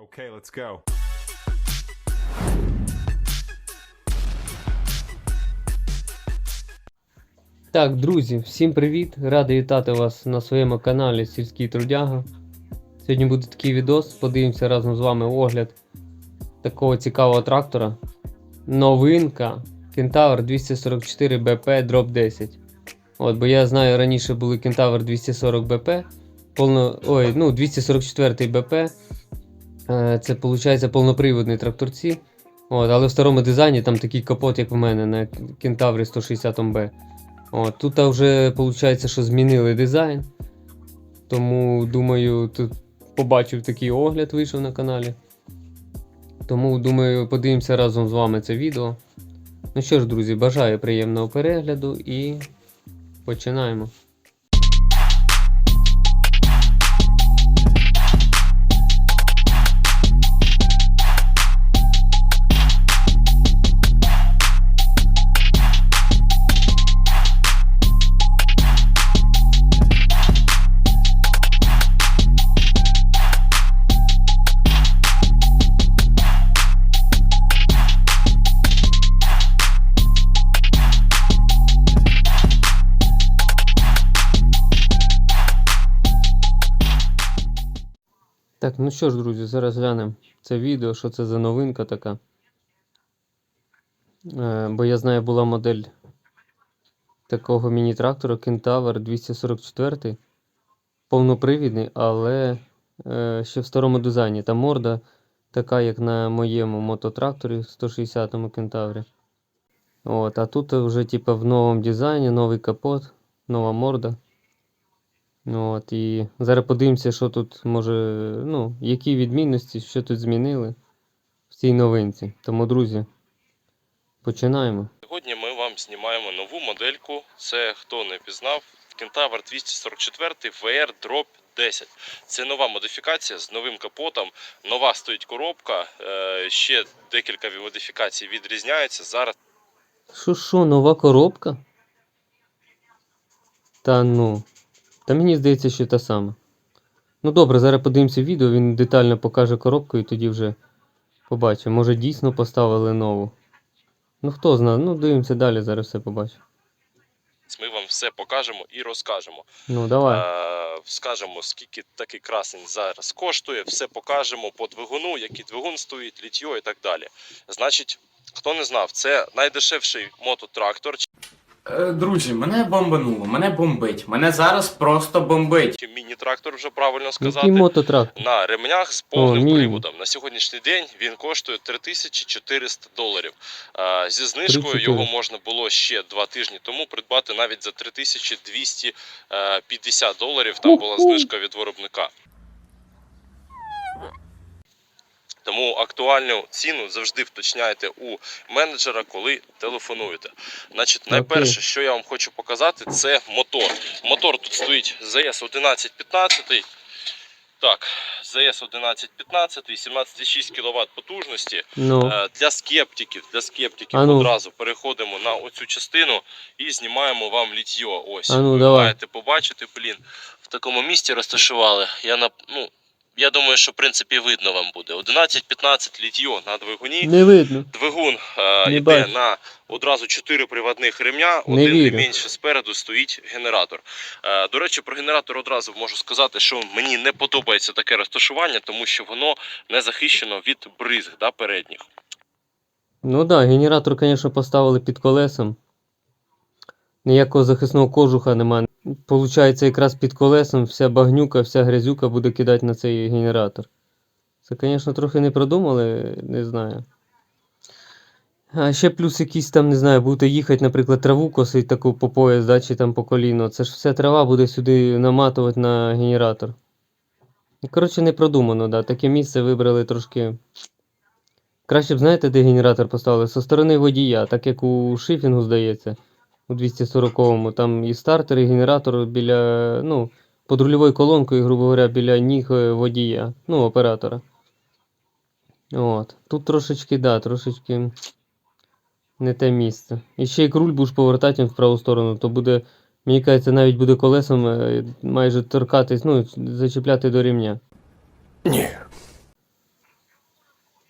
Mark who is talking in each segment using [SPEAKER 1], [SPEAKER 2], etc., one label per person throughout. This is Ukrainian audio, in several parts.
[SPEAKER 1] Okay, let's go.
[SPEAKER 2] Так, друзі, всім привіт! Радий вітати вас на своєму каналі Сільський Трудяга. Сьогодні буде такий відос, подивимося разом з вами огляд такого цікавого трактора. Новинка Кентавр 244 BP Drop 10. От, бо я знаю, раніше були Кентавр 240 BP, повно, ой, ну 244 BP. Е, Це виходить повноприводний тракторці. От, але в старому дизайні там такий капот, як в мене на Кентаврі 160 b От, тут вже виходить, що змінили дизайн. Тому думаю, тут побачив такий огляд, вийшов на каналі. Тому думаю, подивимося разом з вами це відео. Ну що ж, друзі, бажаю приємного перегляду і починаємо. Так, ну що ж, друзі, зараз глянемо це відео, що це за новинка така. Е, бо я знаю, була модель такого міні-трактора Kentaur 244. Повнопривідний, але е, ще в старому дизайні. Та морда така, як на моєму мототракторі 160-му Kentaur. От, а тут вже типа в новому дизайні, новий капот, нова морда. Ну, От, і зараз подивимося, що тут може, ну, які відмінності, що тут змінили в цій новинці. Тому, друзі, починаємо.
[SPEAKER 3] Сьогодні ми вам знімаємо нову модельку. Це хто не пізнав, Кентавр 244 VR Drop 10. Це нова модифікація з новим капотом. Нова стоїть коробка. е, Ще декілька модифікацій відрізняються. Зараз
[SPEAKER 2] Що, що, нова коробка? Та ну. Та мені здається, що та сама. Ну добре, зараз подивимося відео, він детально покаже коробку і тоді вже побачимо. Може дійсно поставили нову. Ну хто знає, ну дивимося далі, зараз все побачимо.
[SPEAKER 3] ми вам все покажемо і розкажемо.
[SPEAKER 2] Ну давай.
[SPEAKER 3] Е, Скажемо, скільки такий красень зараз коштує, все покажемо по двигуну, який двигун стоїть, літьо і так далі. Значить, хто не знав, це найдешевший мототрактор.
[SPEAKER 4] Е, Друзі, мене бомбануло, мене бомбить. Мене зараз просто бомбить.
[SPEAKER 3] міні-трактор вже правильно
[SPEAKER 2] Який
[SPEAKER 3] сказати.
[SPEAKER 2] мототрактор?
[SPEAKER 3] на ремнях з повним
[SPEAKER 2] міні.
[SPEAKER 3] приводом. На сьогоднішній день він коштує 3400 доларів. А, Зі знижкою
[SPEAKER 2] 3400.
[SPEAKER 3] його можна було ще два тижні тому придбати навіть за 3250 доларів. Там була знижка від виробника. Тому актуальну ціну завжди вточняйте у менеджера, коли телефонуєте. Значить, найперше, що я вам хочу показати, це мотор. Мотор тут стоїть ZS 1115. Так, ZS 1115, 17,6 кВт потужності.
[SPEAKER 2] Ну.
[SPEAKER 3] Е, Для скептиків, для скептиків
[SPEAKER 2] ну.
[SPEAKER 3] одразу переходимо на оцю частину і знімаємо вам літьо. Ось
[SPEAKER 2] ну,
[SPEAKER 3] ви
[SPEAKER 2] давай.
[SPEAKER 3] маєте побачити, блін, в такому місці розташували. Я на ну. Я думаю, що в принципі видно вам буде. 11-15 літьо на двигуні.
[SPEAKER 2] Не видно.
[SPEAKER 3] Двигун е,
[SPEAKER 2] Не
[SPEAKER 3] йде
[SPEAKER 2] бачу.
[SPEAKER 3] на одразу 4 приводних ремня,
[SPEAKER 2] Не
[SPEAKER 3] один не
[SPEAKER 2] вірю.
[SPEAKER 3] менше спереду стоїть генератор. Е, до речі, про генератор одразу можу сказати, що мені не подобається таке розташування, тому що воно не захищено від бризг да, передніх.
[SPEAKER 2] Ну так, да, генератор, звісно, поставили під колесом. Ніякого захисного кожуха немає. Получається, якраз під колесом вся багнюка, вся грязюка буде кидати на цей генератор. Це, звісно, трохи не продумали, не знаю. А ще плюс якісь там, не знаю, будете їхати, наприклад, траву косить таку по пояс, да, чи там по коліно. Це ж вся трава буде сюди наматувати на генератор. Ну, Коротше, не продумано, да. Таке місце вибрали трошки. Краще б, знаєте, де генератор поставили? Со сторони водія, так як у шифінгу, здається, у 240-му. Там і стартер, і генератор біля, ну, під рульовою колонкою, грубо говоря, біля ніг е, водія, ну, оператора. От. Тут трошечки, да, трошечки не те місце. І ще як руль будеш повертати в праву сторону, то буде, мені кажеться, навіть буде колесом е, майже торкатись, ну, зачіпляти до рівня.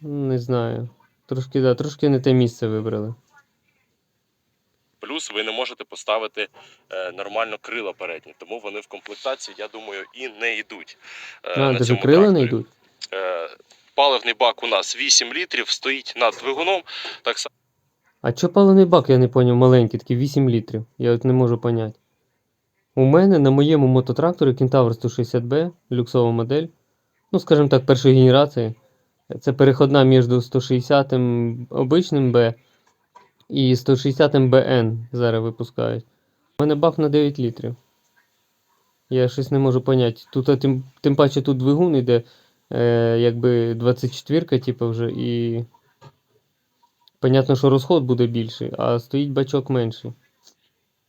[SPEAKER 4] Ні.
[SPEAKER 2] знаю. Трошки, да, трошки не те місце вибрали.
[SPEAKER 3] Плюс ви не можете поставити е, нормально крила передні, тому вони в комплектації, я думаю, і не йдуть. Е,
[SPEAKER 2] А,
[SPEAKER 3] на цьому
[SPEAKER 2] крила не йдуть.
[SPEAKER 3] Е, паливний бак у нас 8 літрів, стоїть над двигуном. Так само
[SPEAKER 2] А чо паливний бак, я не поняв, маленький, такий 8 літрів. Я от не можу поняти. У мене на моєму мототракторі Kentaur 160B, люксова модель. Ну, скажімо так, першої генерації. Це переходна між 160 м обичним B і 160 BN зараз випускають. У мене бак на 9 літрів. Я щось не можу поняти. Тут, тим, тим паче тут двигун іде, е, якби 24-ка, типу, вже, і. Понятно, що розход буде більший, а стоїть бачок менший.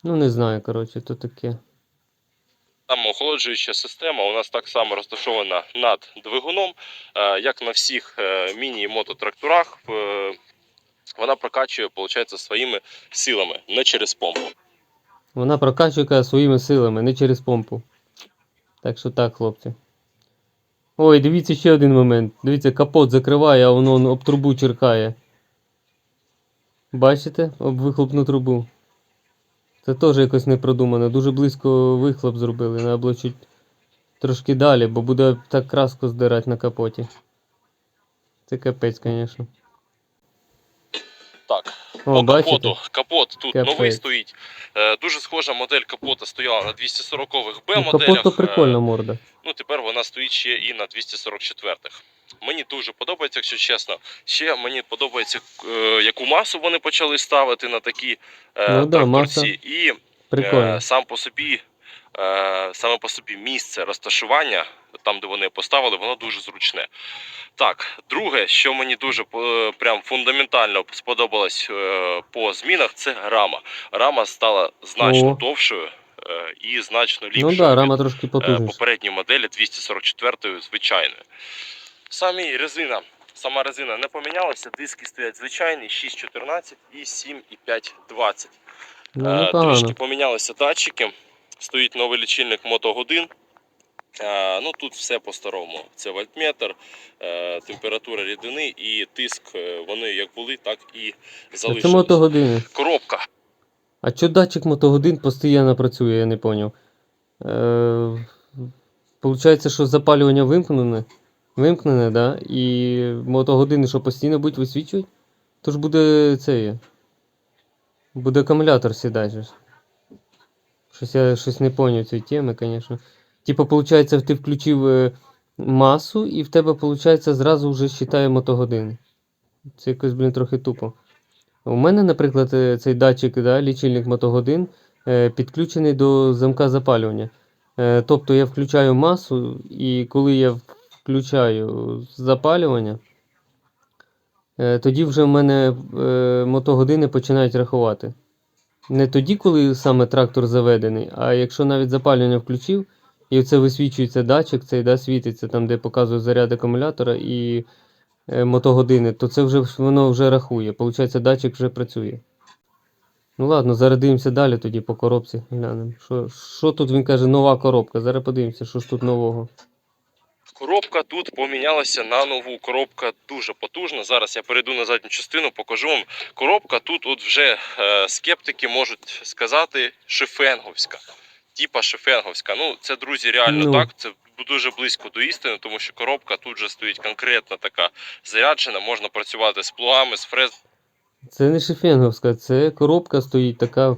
[SPEAKER 2] Ну, не знаю, коротше, то таке.
[SPEAKER 3] Там охолоджуюча система у нас так само розташована над двигуном, Е, як на всіх е, міні- і мототракторах. е, Вона прокачує, виходить, своїми силами, не через помпу.
[SPEAKER 2] Вона прокачує своїми силами, не через помпу. Так що так, хлопці. Ой, дивіться ще один момент. Дивіться, капот закриває, а воно об трубу черкає. Бачите? Об вихлопну трубу. Це теж якось не продумано. Дуже близько вихлоп зробили. Треба було трошки далі, бо буде так краску здирати на капоті. Це капець, звісно. О,
[SPEAKER 3] по
[SPEAKER 2] бачите?
[SPEAKER 3] капоту. Капот тут
[SPEAKER 2] Капець.
[SPEAKER 3] новий стоїть. Е, Дуже схожа модель капота стояла на 240-х Б
[SPEAKER 2] Ну,
[SPEAKER 3] моделях.
[SPEAKER 2] капот то
[SPEAKER 3] Е,
[SPEAKER 2] прикольна морда.
[SPEAKER 3] Ну, тепер вона стоїть ще і на 244-х. Мені дуже подобається, якщо чесно. Ще мені подобається, е, яку масу вони почали ставити на такі е,
[SPEAKER 2] Ну да,
[SPEAKER 3] тракторці.
[SPEAKER 2] маса
[SPEAKER 3] І
[SPEAKER 2] Прикольно.
[SPEAKER 3] е, сам по собі, е, саме по собі місце розташування, там, де вони поставили, воно дуже зручне. Так, друге, що мені дуже е, прям фундаментально сподобалось е, по змінах, це рама. Рама стала значно
[SPEAKER 2] О.
[SPEAKER 3] довшою е, і значно ліпшою.
[SPEAKER 2] Ну да, рама трошки
[SPEAKER 3] попередньої моделі 244 звичайної. Самі резина, сама резина не помінялася, диски стоять звичайні 6,14 і 7,5,20.
[SPEAKER 2] Ну.
[SPEAKER 3] Трішки помінялися датчики. Стоїть новий лічильник мотогодин. Ну, тут все по-старому. Це вольтметр, е, температура рідини і тиск. е, Вони як були, так і
[SPEAKER 2] А Це
[SPEAKER 3] залишились.
[SPEAKER 2] мотогодини.
[SPEAKER 3] Коробка.
[SPEAKER 2] А чо датчик мотогодин постійно працює, я не поняв. Е, получається, що запалювання вимкнене. Вимкнене, да? І мотогодини, що постійно будуть висвічувати? То ж буде це. Буде акумулятор сідати. Щось я щось не поняв цієї теми, звісно. Типа, виходить, ти включив е, масу, і в тебе, виходить, зразу вже считає мотогодини. Це якось, блін, трохи тупо. У мене, наприклад, е, цей датчик, да, лічильник мотогодин, е, підключений до замка запалювання. Тобто я включаю масу, і коли я включаю запалювання, тоді вже в мене мотогодини починають рахувати. Не тоді, коли саме трактор заведений, а якщо навіть запалювання включив, і оце висвічується датчик, цей да, світиться там, де показує заряд акумулятора і е, мотогодини, то це вже воно вже рахує. Получається, датчик вже працює. Ну ладно, зараз далі тоді по коробці. Глянемо. Що, що тут він каже, нова коробка. Зараз подивимося, що ж тут нового.
[SPEAKER 3] Коробка тут помінялася на нову. Коробка дуже потужна. Зараз я перейду на задню частину, покажу вам. Коробка тут от вже е, скептики можуть сказати шифенговська. Типа шифенговська. Ну, це, друзі, реально
[SPEAKER 2] Ну.
[SPEAKER 3] так. Це дуже близько до істини, тому що коробка тут же стоїть конкретно така заряджена. Можна працювати з плугами, з фрез.
[SPEAKER 2] Це не шефенговська, це коробка стоїть така.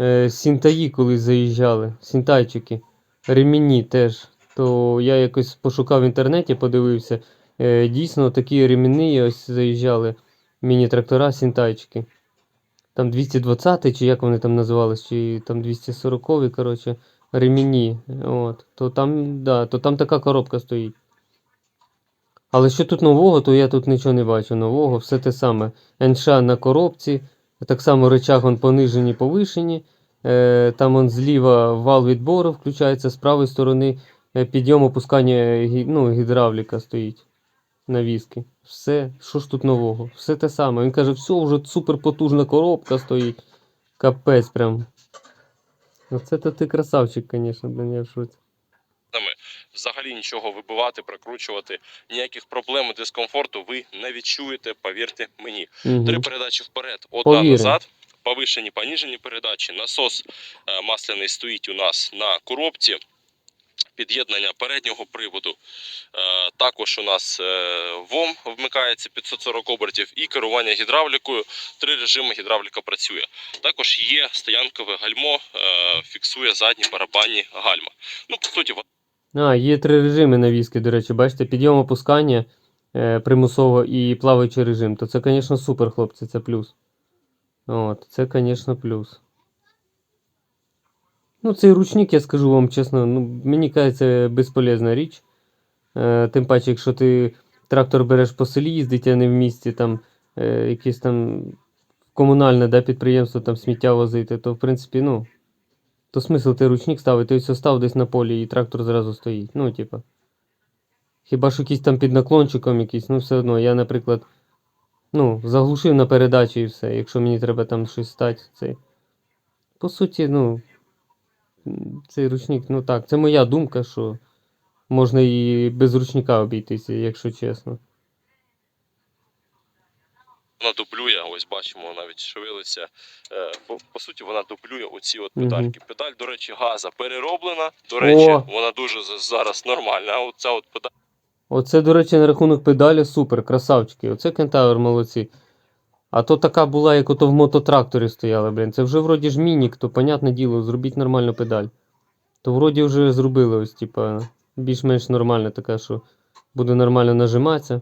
[SPEAKER 2] Е, сінтаї колись заїжджали. Сінтайчики. Ремінні теж. То я якось пошукав в інтернеті, подивився. Е, дійсно, такі ремінні ось заїжджали. Міні-трактора, сінтайчики. Там 220 чи як вони там називались, чи там 240 коротше, ремінні. От. То там, да, то там така коробка стоїть. Але що тут нового, то я тут нічого не бачу нового, все те саме. НШ на коробці, так само рычаг он понижені, повишені. Е, там он зліва вал відбору включається, з правої сторони е, підйом опускання ну, гідравліка стоїть на візки. Все, що ж тут нового? Все те саме. Він каже, все, вже суперпотужна коробка стоїть. Капець прям. Оце то ти красавчик, звісно, блин, я в шоці.
[SPEAKER 3] взагалі нічого вибивати, прикручувати, ніяких проблем і дискомфорту ви не відчуєте, повірте мені.
[SPEAKER 2] Угу.
[SPEAKER 3] Три передачі вперед, одна
[SPEAKER 2] Повірю.
[SPEAKER 3] назад. Повишені, поніжені передачі. Насос е, масляний стоїть у нас на коробці. Під'єднання переднього приводу. Е, також у нас е, ВОМ вмикається 540 обертів і керування гідравлікою. Три режими гідравліка працює. Також є стоянкове гальмо, е, фіксує задні барабанні гальма. Ну, по суті,
[SPEAKER 2] А, є три режими навіски, до речі, бачите, підйом опускання примусово і плаваючий режим. То це, звісно, супер, хлопці, це плюс. От, це, звісно, плюс. Ну, цей ручник, я скажу вам чесно, ну, мені кажеться, безполезна річ. Е, тим паче, якщо ти трактор береш по селі їздить, а не в місті, там е, якесь там комунальне да, підприємство, там сміття возити, то в принципі, ну. То смисл ти ручник ставити, ось став десь на полі і трактор зразу стоїть. Ну, типа. Хіба що якийсь там під наклончиком якийсь, ну все одно. Я, наприклад, ну, заглушив на передачі і все, якщо мені треба там щось стати. Це... По суті, ну. Цей ручник, ну так, це моя думка, що можна і без ручника обійтися, якщо чесно.
[SPEAKER 3] вона дублює, ось бачимо, навіть шевелиться. Е, по, по суті, вона дублює оці от педальки. Педаль, до речі, газа перероблена. До речі,
[SPEAKER 2] О!
[SPEAKER 3] вона дуже зараз нормальна. А оця от педаль.
[SPEAKER 2] Оце, до речі, на рахунок педалі супер, красавчики. Оце Кентавр молодці. А то така була, як ото в мототракторі стояла, блін. Це вже вроді ж мінік, то понятне діло, зробіть нормальну педаль. То вроді вже зробили ось, типа, більш-менш нормальна така, що буде нормально нажиматися.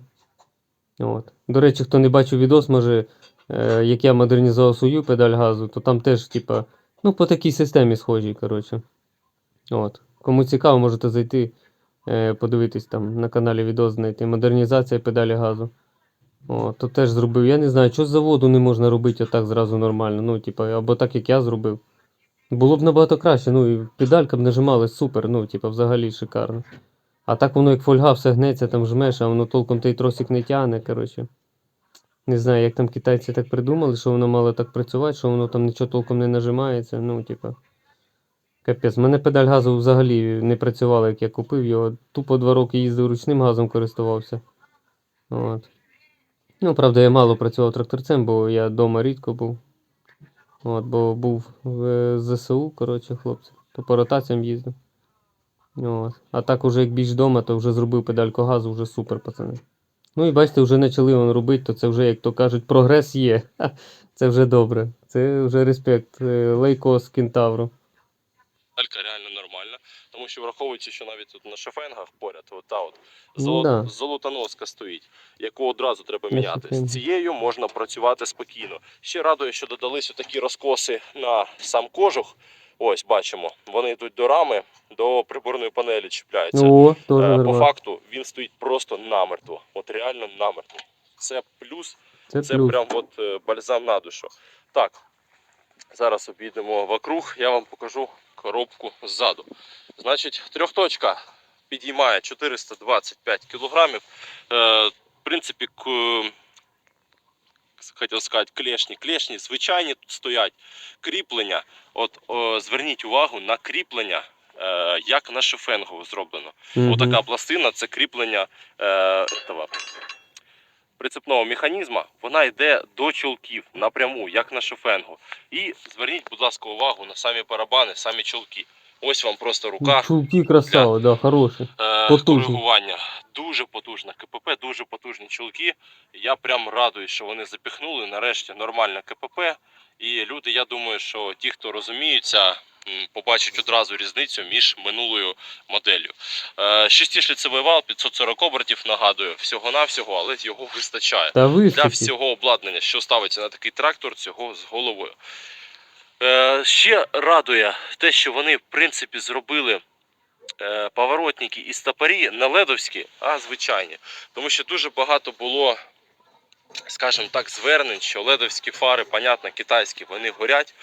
[SPEAKER 2] От. До речі, хто не бачив відос, може, е, як я модернізував свою педаль газу, то там теж, типа, ну, по такій системі схожій, коротше. От. Кому цікаво, можете зайти, е, подивитись там на каналі відос знайти. Модернізація педалі газу. О, то теж зробив. Я не знаю, що з заводу не можна робити отак зразу нормально. Ну, типа, або так, як я зробив. Було б набагато краще. Ну, і педалька б нажималась супер, ну, типа, взагалі шикарно. А так воно як фольга все гнеться, там жмеш, а воно толком той тросик не тягне, коротше. Не знаю, як там китайці так придумали, що воно мало так працювати, що воно там нічого толком не нажимається. Ну, типа. Капець, мене педаль газу взагалі не працювала, як я купив його. Тупо два роки їздив ручним газом користувався. От. Ну, правда, я мало працював тракторцем, бо я вдома рідко був. От, бо був в е, ЗСУ, коротше, хлопці. То по ротаціям їздив. От. А так уже як більш вдома, то вже зробив педальку газу, вже супер, пацани. Ну і бачите, вже почали воно робити, то це вже, як то кажуть, прогрес є. Це вже добре. Це вже респект. Е, Лейкос кентавру.
[SPEAKER 3] Педалька реально тому що враховуючи, що навіть тут на шофенгах поряд, от та от
[SPEAKER 2] Ну
[SPEAKER 3] золо-
[SPEAKER 2] да.
[SPEAKER 3] золотоноска стоїть, яку одразу треба міняти. З цією можна працювати спокійно. Ще радує, що додались такі розкоси на сам кожух. Ось бачимо, вони йдуть до рами, до приборної панелі чіпляються.
[SPEAKER 2] О,
[SPEAKER 3] Е, По факту він стоїть просто намертво. От реально намертво. Це плюс
[SPEAKER 2] Це
[SPEAKER 3] це
[SPEAKER 2] плюс.
[SPEAKER 3] прям от е, бальзам на душу. Так, зараз обійдемо вокруг, я вам покажу коробку ззаду. Значить, трьохточка підіймає 425 кілограмів. Е, в принципі, к, хотів сказати, клешні. Клешні звичайні тут стоять. Кріплення. От о, зверніть увагу на кріплення, е, як на шифенгу зроблено.
[SPEAKER 2] Мгм.
[SPEAKER 3] Отака пластина це кріплення е, этого, прицепного механізму. Вона йде до чолків напряму, як на шофенгу. І зверніть, будь ласка, увагу на самі барабани, самі чолки. Ось вам просто рука.
[SPEAKER 2] Чулки красава, да, хороші.
[SPEAKER 3] Е, коригування. Дуже потужна. КПП, дуже потужні чолки. Я прям радуюсь, що вони запіхнули нарешті нормальне КПП. І люди, я думаю, що ті, хто розуміються, побачать одразу різницю між минулою моделлю. Е, Шестишліцевий вал, 540 обертів, нагадую, всього-навсього, але його вистачає.
[SPEAKER 2] Та
[SPEAKER 3] Для всього обладнання, що ставиться на такий трактор, цього з головою. Е, ще радує те, що вони, в принципі, зробили е, поворотники і стопорі не ледовські, а звичайні. Тому що дуже багато було, скажімо так, звернень, що ледовські фари, понятно, китайські, вони горять.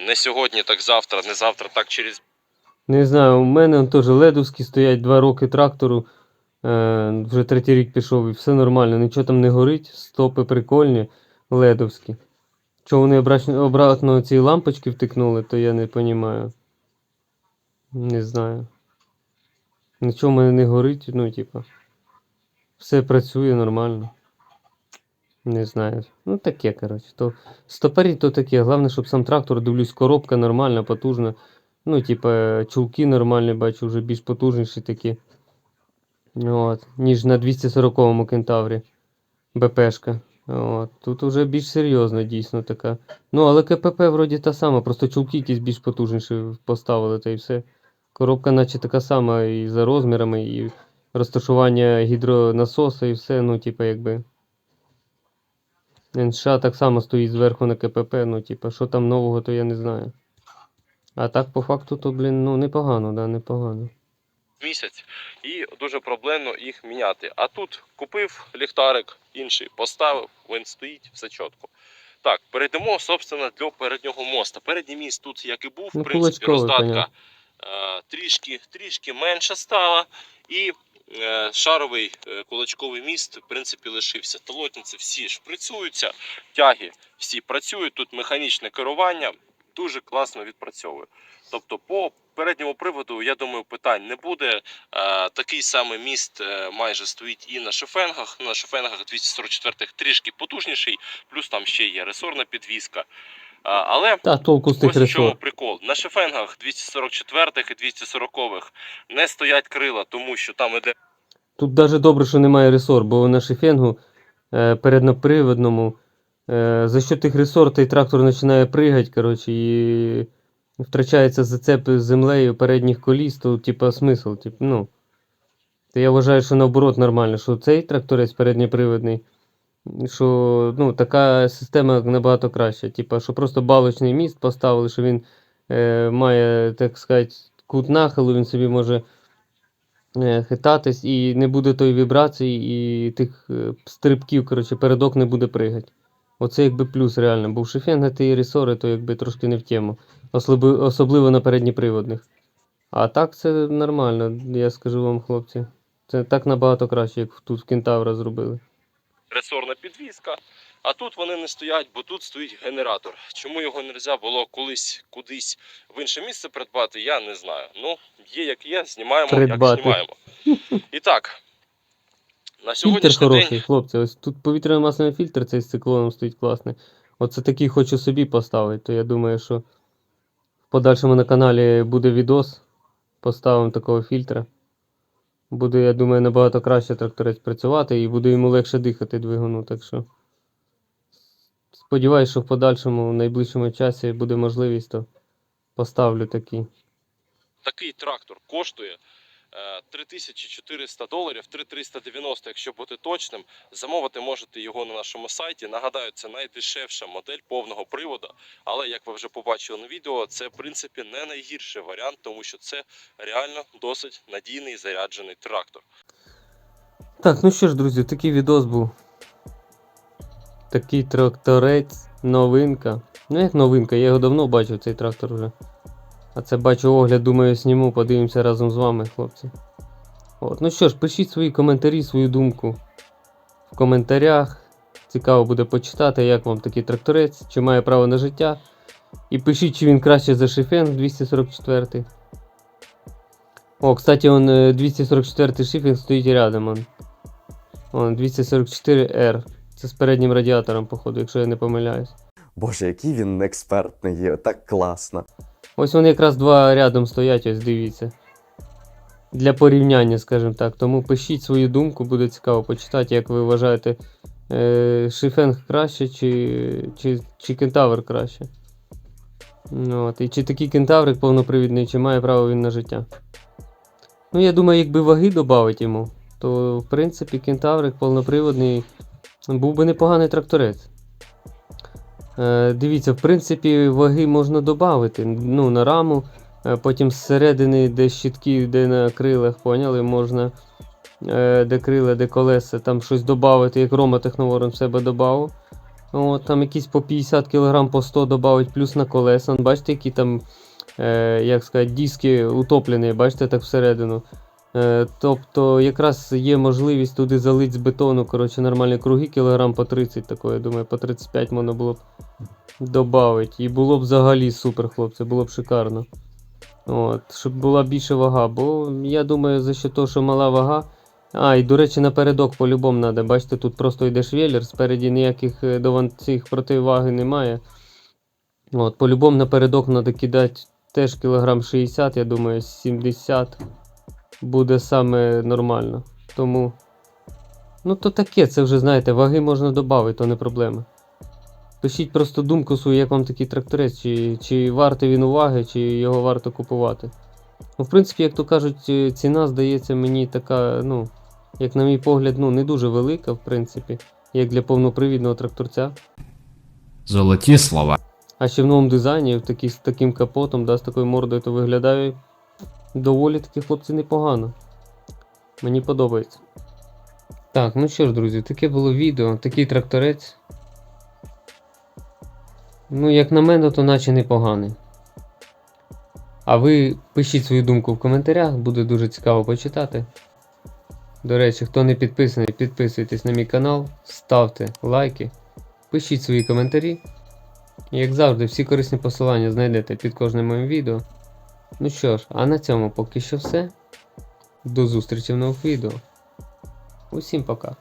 [SPEAKER 3] Не сьогодні, так завтра, не завтра, так через
[SPEAKER 2] Не знаю, у мене теж ледовські стоять два роки трактору. Е, вже третій рік пішов і все нормально, нічого там не горить, стопи прикольні, ледовські. Чого вони обратно ці лампочки втикнули, то я не розумію. Не знаю. Нічого мене не горить, ну, типа. Все працює нормально. Не знаю. Ну таке, коротше. То стопорі то таке. Головне, щоб сам трактор, дивлюсь, коробка нормальна, потужна. Ну, типа, чулки нормальні, бачу, вже більш потужніші такі. От, ніж на 240-му кентаврі. БПшка. От. Тут вже більш серйозно, дійсно така. Ну, але КПП вроді та сама, просто чулки якісь більш потужніші поставили, та і все. Коробка, наче така сама і за розмірами, і розташування гідронасоса, і все, ну, типа, якби. НШ так само стоїть зверху на КПП, ну, типа, що там нового, то я не знаю. А так, по факту, то, блін, ну, непогано, да, непогано.
[SPEAKER 3] Місяць і дуже проблемно їх міняти. А тут купив ліхтарик, інший поставив, він стоїть, все чітко. Так, перейдемо, собственно, до переднього моста. Передній міст тут, як і був,
[SPEAKER 2] Ну,
[SPEAKER 3] в принципі,
[SPEAKER 2] кулачковий,
[SPEAKER 3] роздатка е, трішки, трішки менша стала. І е, шаровий е, кулачковий міст, в принципі, лишився. Толотниці всі шприцюються, тяги всі працюють. Тут механічне керування дуже класно відпрацьовує. Тобто, по передньому приводу, я думаю, питань не буде. Е, такий самий міст е, майже стоїть і на шофенгах. На шофенгах 244 трішки потужніший, плюс там ще є ресорна підвізка. А, але
[SPEAKER 2] Та толку
[SPEAKER 3] ось в чому прикол. На шофенгах 244 і 240-х не стоять крила, тому що там іде
[SPEAKER 2] Тут даже добре, що немає ресор, бо на шифенгу е, передноприводному е, за що тих ресор той трактор починає пригати, коротше, і втрачається зацеп з землею передніх коліс, то типа смисл, тип, ну. То я вважаю, що наоборот нормально, що цей тракторець передньоприводний, що ну, така система набагато краща. Типа, що просто балочний міст поставили, що він е, має, так сказати, кут нахилу, він собі може е, хитатись, і не буде тої вібрації, і тих е, стрибків, коротше, передок не буде пригати. Оце якби плюс реально, бо в шифенга ті ресори, то якби трошки не в тему. Особливо, на передньоприводних. А так це нормально, я скажу вам, хлопці. Це так набагато краще, як тут в Кентавра зробили.
[SPEAKER 3] ресорна підвізка. А тут вони не стоять, бо тут стоїть генератор. Чому його не можна було колись кудись в інше місце придбати, я не знаю. Ну, є як є, знімаємо,
[SPEAKER 2] Придбати.
[SPEAKER 3] як знімаємо. І так, на
[SPEAKER 2] Фільтр
[SPEAKER 3] сьогоднішній
[SPEAKER 2] хороший,
[SPEAKER 3] день
[SPEAKER 2] хлопці. Ось тут повітряно-масляний фільтр цей з циклоном стоїть класний. Оце такий хочу собі поставити, то я думаю, що в подальшому на каналі буде відос. Поставимо такого фільтра. Буде, я думаю, набагато краще тракторець працювати і буде йому легше дихати двигуну. Так що сподіваюсь, що в подальшому, в найближчому часі буде можливість, то поставлю такий.
[SPEAKER 3] такий трактор коштує 3400 доларів, 3390, якщо бути точним. Замовити можете його на нашому сайті. Нагадаю, це найдешевша модель повного приводу. Але як ви вже побачили на відео, це в принципі не найгірший варіант, тому що це реально досить надійний заряджений трактор.
[SPEAKER 2] Так, ну що ж, друзі, такий відос був. Такий тракторець, новинка. Ну як новинка, я його давно бачив, цей трактор вже. А це бачу огляд, думаю, зніму, подивимося разом з вами, хлопці. От, ну що ж, пишіть свої коментарі, свою думку в коментарях. Цікаво буде почитати, як вам такий тракторець, чи має право на життя. І пишіть, чи він краще за Шифенг 244. О, кстати, он е, 244 шифінг стоїть рядом. Он. Вон 244R. Це з переднім радіатором, походу, якщо я не помиляюсь.
[SPEAKER 1] Боже, який він експертний є, так класно.
[SPEAKER 2] Ось вони якраз два рядом стоять, ось дивіться. Для порівняння, скажімо так. Тому пишіть свою думку, буде цікаво почитати, як ви вважаєте, е, Шифенг краще чи, чи, чи кентавр краще. Ну, от, і чи такий кентаврик повнопривідний, чи має право він на життя. Ну, я думаю, якби ваги додавить йому, то в принципі кентаврик повноприводний був би непоганий тракторець. Е, дивіться, в принципі, ваги можна додати. Ну, на раму, е, потім зсередини, де щитки, де на крилах, поняли, можна е, де крила, де колеса, там щось додати, як Рома Техноворон в себе додав. От, там якісь по 50 кг по 100 додати, плюс на колеса. Бачите, які там, е, як сказати, диски утоплені, бачите, так всередину. Е, тобто, якраз є можливість туди залити з бетону, коротше, нормальні круги, кілограм по 30, такої, я думаю, по 35 можна було б додати. І було б взагалі супер, хлопці, було б шикарно. От, щоб була більша вага, бо я думаю, за що того, що мала вага. А, і до речі, напередок по-любому треба. Бачите, тут просто йде швеллер, спереді ніяких е, до цих противаги немає. От, по-любому напередок треба кидати теж кілограм 60, я думаю, 70 буде саме нормально. Тому. Ну, то таке, це вже, знаєте, ваги можна додати, то не проблема. Пишіть просто думку свою, як вам такий тракторець, чи, чи вартий він уваги, чи його варто купувати. Ну, в принципі, як то кажуть, е, ціна здається мені така, ну, як на мій погляд, ну, не дуже велика, в принципі, як для повнопривідного тракторця.
[SPEAKER 5] Золоті слова.
[SPEAKER 2] А ще в новому дизайні, в такий, з таким капотом, да, з такою мордою, то виглядає доволі таки хлопці непогано. Мені подобається. Так, ну що ж, друзі, таке було відео, такий тракторець. Ну, як на мене, то наче непоганий. А ви пишіть свою думку в коментарях, буде дуже цікаво почитати. До речі, хто не підписаний, підписуйтесь на мій канал, ставте лайки, пишіть свої коментарі. Як завжди, всі корисні посилання знайдете під кожним моїм відео. Ну що ж, а на цьому поки що все. До зустрічі в нових відео. Усім пока.